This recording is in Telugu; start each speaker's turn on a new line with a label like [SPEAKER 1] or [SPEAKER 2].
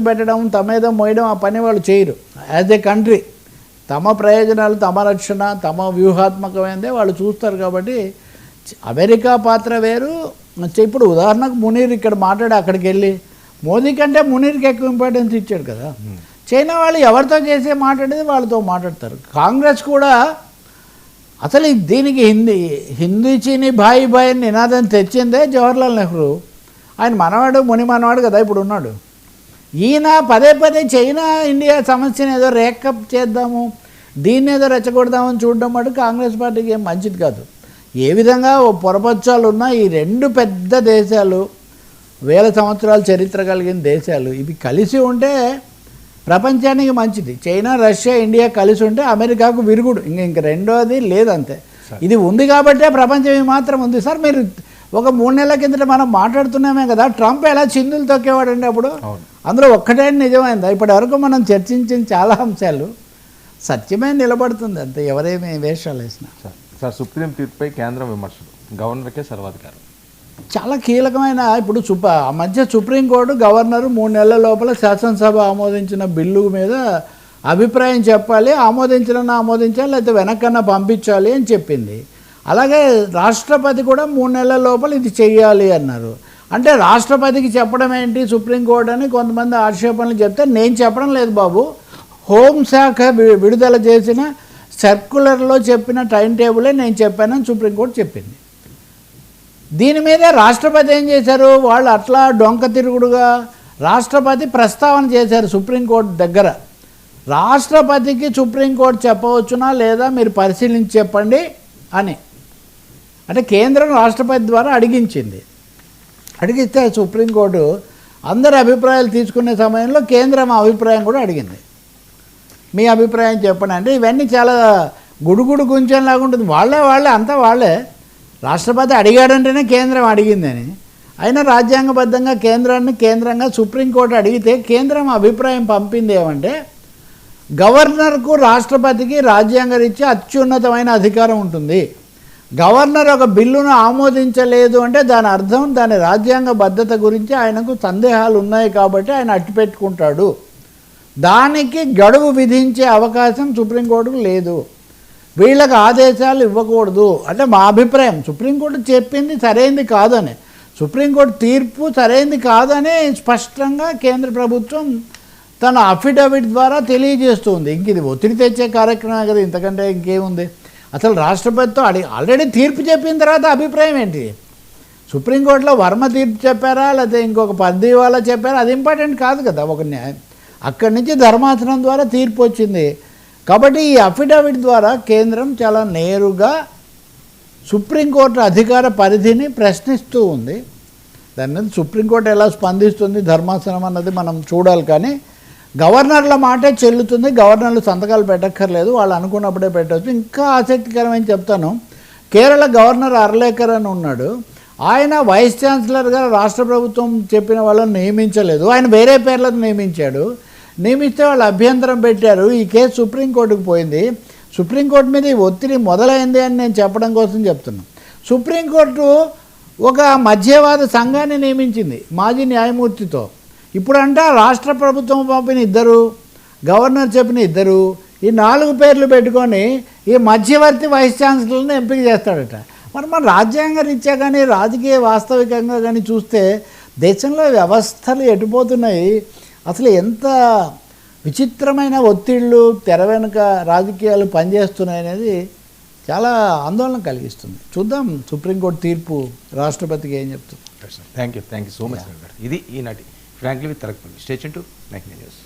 [SPEAKER 1] పెట్టడం తమేదో మోయడం ఆ పని వాళ్ళు చేయరు. యాజ్ ఏ కంట్రీ తమ ప్రయోజనాలు తమ రక్షణ తమ వ్యూహాత్మకమైనదే వాళ్ళు చూస్తారు కాబట్టి అమెరికా పాత్ర వేరు. ఇప్పుడు ఉదాహరణకు మునీర్ ఇక్కడ మాట్లాడి అక్కడికి వెళ్ళి మోదీ కంటే మునీర్కి ఎక్కువ ఇంపార్టెన్స్ ఇచ్చాడు కదా. చైనా వాళ్ళు ఎవరితో చేసే మాట్లాడేది వాళ్ళతో మాట్లాడతారు. కాంగ్రెస్ కూడా అసలు దీనికి హిందీ హిందీ చీని బాయి బాయి అని నినాదం తెచ్చిందే జవహర్లాల్ నెహ్రూ. ఆయన మనవాడు ముని మనవాడు కదా ఇప్పుడు ఉన్నాడు. ఈయన పదే పదే చైనా ఇండియా సమస్యను ఏదో రేకప్ చేద్దాము దీన్ని ఏదో రెచ్చగొడదామని చూడడం మటు కాంగ్రెస్ పార్టీకి ఏం మంచిది కాదు. ఏ విధంగా ఓ పొరపచ్చాలు ఉన్న ఈ రెండు పెద్ద దేశాలు వేల సంవత్సరాల చరిత్ర కలిగిన దేశాలు ఇవి కలిసి ఉంటే ప్రపంచానికి మంచిది. చైనా రష్యా ఇండియా కలిసి ఉంటే అమెరికాకు విరుగుడు. ఇంక ఇంక రెండోది లేదంతే. ఇది ఉంది కాబట్టే ప్రపంచం మాత్రం ఉంది. సార్ మీరు ఒక మూడు నెలల కిందట మనం మాట్లాడుతున్నామే కదా ట్రంప్ ఎలా చిందులు తొక్కేవాడండి అప్పుడు. అందులో ఒక్కటే నిజమైందా. ఇప్పటి వరకు మనం చర్చించిన చాలా అంశాలు సత్యమే నిలబడుతుంది అంతే. ఎవరేమి వేషాలు వేసినా.
[SPEAKER 2] సార్ సార్ సుప్రీం తీర్పుపై కేంద్రం విమర్శలు. గవర్నర్కే సర్వాధికారం.
[SPEAKER 1] చాలా కీలకమైన ఇప్పుడు సుప ఆ మధ్య సుప్రీంకోర్టు గవర్నరు మూడు నెలల లోపల శాసనసభ ఆమోదించిన బిల్లు మీద అభిప్రాయం చెప్పాలి ఆమోదించాలన్నా ఆమోదించాలి లేకపోతే వెనకన్నా పంపించాలి అని చెప్పింది. అలాగే రాష్ట్రపతి కూడా మూడు నెలల లోపల ఇది చెయ్యాలి అన్నారు. అంటే రాష్ట్రపతికి చెప్పడం ఏంటి? సుప్రీంకోర్టు అని కొంతమంది ఆక్షేపణలు చెప్తే నేను చెప్పడం లేదు బాబు. హోంశాఖ విడుదల చేసిన సర్కులర్లో చెప్పిన టైం టేబులే నేను చెప్పానని సుప్రీంకోర్టు చెప్పింది. దీని మీద రాష్ట్రపతి ఏం చేశారు? వాళ్ళు అట్లా డొంక తిరుగుడుగా రాష్ట్రపతి ప్రస్తావన చేశారు సుప్రీంకోర్టు దగ్గర. రాష్ట్రపతికి సుప్రీంకోర్టు చెప్పవచ్చునా లేదా మీరు పరిశీలించి చెప్పండి అని. అంటే కేంద్రం రాష్ట్రపతి ద్వారా అడిగించింది. అడిగిస్తే సుప్రీంకోర్టు అందరి అభిప్రాయాలు తీసుకునే సమయంలో కేంద్రం ఆ అభిప్రాయం కూడా అడిగింది. మీ అభిప్రాయం చెప్పండి అంటే ఇవన్నీ చాలా గుడుగుడు గుంచెలాగా ఉంటుంది. వాళ్ళే వాళ్ళే అంతా వాళ్ళే. రాష్ట్రపతి అడిగాడంటేనే కేంద్రం అడిగిందని. అయినా రాజ్యాంగబద్ధంగా కేంద్రాన్ని కేంద్రంగా సుప్రీంకోర్టు అడిగితే కేంద్రం అభిప్రాయం పంపింది ఏమంటే గవర్నర్కు రాష్ట్రపతికి రాజ్యాంగరీత్యా అత్యున్నతమైన అధికారం ఉంటుంది. గవర్నర్ ఒక బిల్లును ఆమోదించలేదు అంటే దాని అర్థం దాని రాజ్యాంగ భద్రత గురించి ఆయనకు సందేహాలు ఉన్నాయి కాబట్టి ఆయన అట్టిపెట్టుకుంటాడు దానికి గడువు విధించే అవకాశం సుప్రీంకోర్టుకు లేదు. వీళ్ళకి ఆదేశాలు ఇవ్వకూడదు. అంటే మా అభిప్రాయం సుప్రీంకోర్టు చెప్పింది సరైంది కాదని సుప్రీంకోర్టు తీర్పు సరైంది కాదని స్పష్టంగా కేంద్ర ప్రభుత్వం తన అఫిడవిట్ ద్వారా తెలియజేస్తుంది. ఇంక ఇది ఒత్తిడి తెచ్చే కార్యక్రమం కదా ఇంతకంటే ఇంకేముంది? అసలు రాష్ట్రపతితో అడిగి ఆల్రెడీ తీర్పు చెప్పిన తర్వాత అభిప్రాయం ఏంటి? సుప్రీంకోర్టులో వర్మ తీర్పు చెప్పారా? లేకపోతే ఇంకొక పద్ది వాళ్ళ చెప్పారా? అది ఇంపార్టెంట్ కాదు కదా ఒక న్యాయం. అక్కడి నుంచి ధర్మాసనం ద్వారా తీర్పు వచ్చింది. కాబట్టి ఈ అఫిడవిట్ ద్వారా కేంద్రం చాలా నేరుగా సుప్రీంకోర్టు అధికార పరిధిని ప్రశ్నిస్తూ ఉంది. దాని మీద సుప్రీంకోర్టు ఎలా స్పందిస్తుంది ధర్మాసనం అన్నది మనం చూడాలి కానీ గవర్నర్ల మాటే చెల్లుతుంది గవర్నర్లు సంతకాలు పెట్టక్కర్లేదు వాళ్ళు అనుకున్నప్పుడే పెట్టవచ్చు ఇంకా ఆసక్తికరమైన చెప్తాను. కేరళ గవర్నర్ అర్లేకర్ అని ఉన్నాడు. ఆయన వైస్ ఛాన్సలర్గా రాష్ట్ర ప్రభుత్వం చెప్పిన వాళ్ళని నియమించలేదు. ఆయన వేరే పేర్లను నియమించాడు. నియమిస్తే వాళ్ళు అభ్యంతరం పెట్టారు. ఈ కేసు సుప్రీంకోర్టుకు పోయింది. సుప్రీంకోర్టు మీద ఈ ఒత్తిడి మొదలైంది అని నేను చెప్పడం కోసం చెప్తున్నాను సుప్రీంకోర్టు ఒక మధ్యవాద సంఘాన్ని నియమించింది మాజీ న్యాయమూర్తితో. ఇప్పుడంట రాష్ట్ర ప్రభుత్వం పంపిన ఇద్దరు గవర్నర్ చెప్పిన ఇద్దరు ఈ నాలుగు పేర్లు పెట్టుకొని ఈ మధ్యవర్తి వైస్ ఛాన్సలర్ని ఎంపిక చేస్తాడట. మరి మన రాజ్యాంగ రీత్యా కానీ రాజకీయ వాస్తవికంగా కానీ చూస్తే దేశంలో వ్యవస్థలు ఎటుపోతున్నాయి? అసలు ఎంత విచిత్రమైన ఒత్తిళ్ళు తెర వెనుక రాజకీయాలు పనిచేస్తున్నాయి అనేది చాలా ఆందోళన కలిగిస్తుంది. చూద్దాం సుప్రీంకోర్టు తీర్పు రాష్ట్రపతికి ఏం చెప్తుంది?
[SPEAKER 2] Thank you thank you so much ఇది ఈనాటి frankly with Taragapalli station two nine news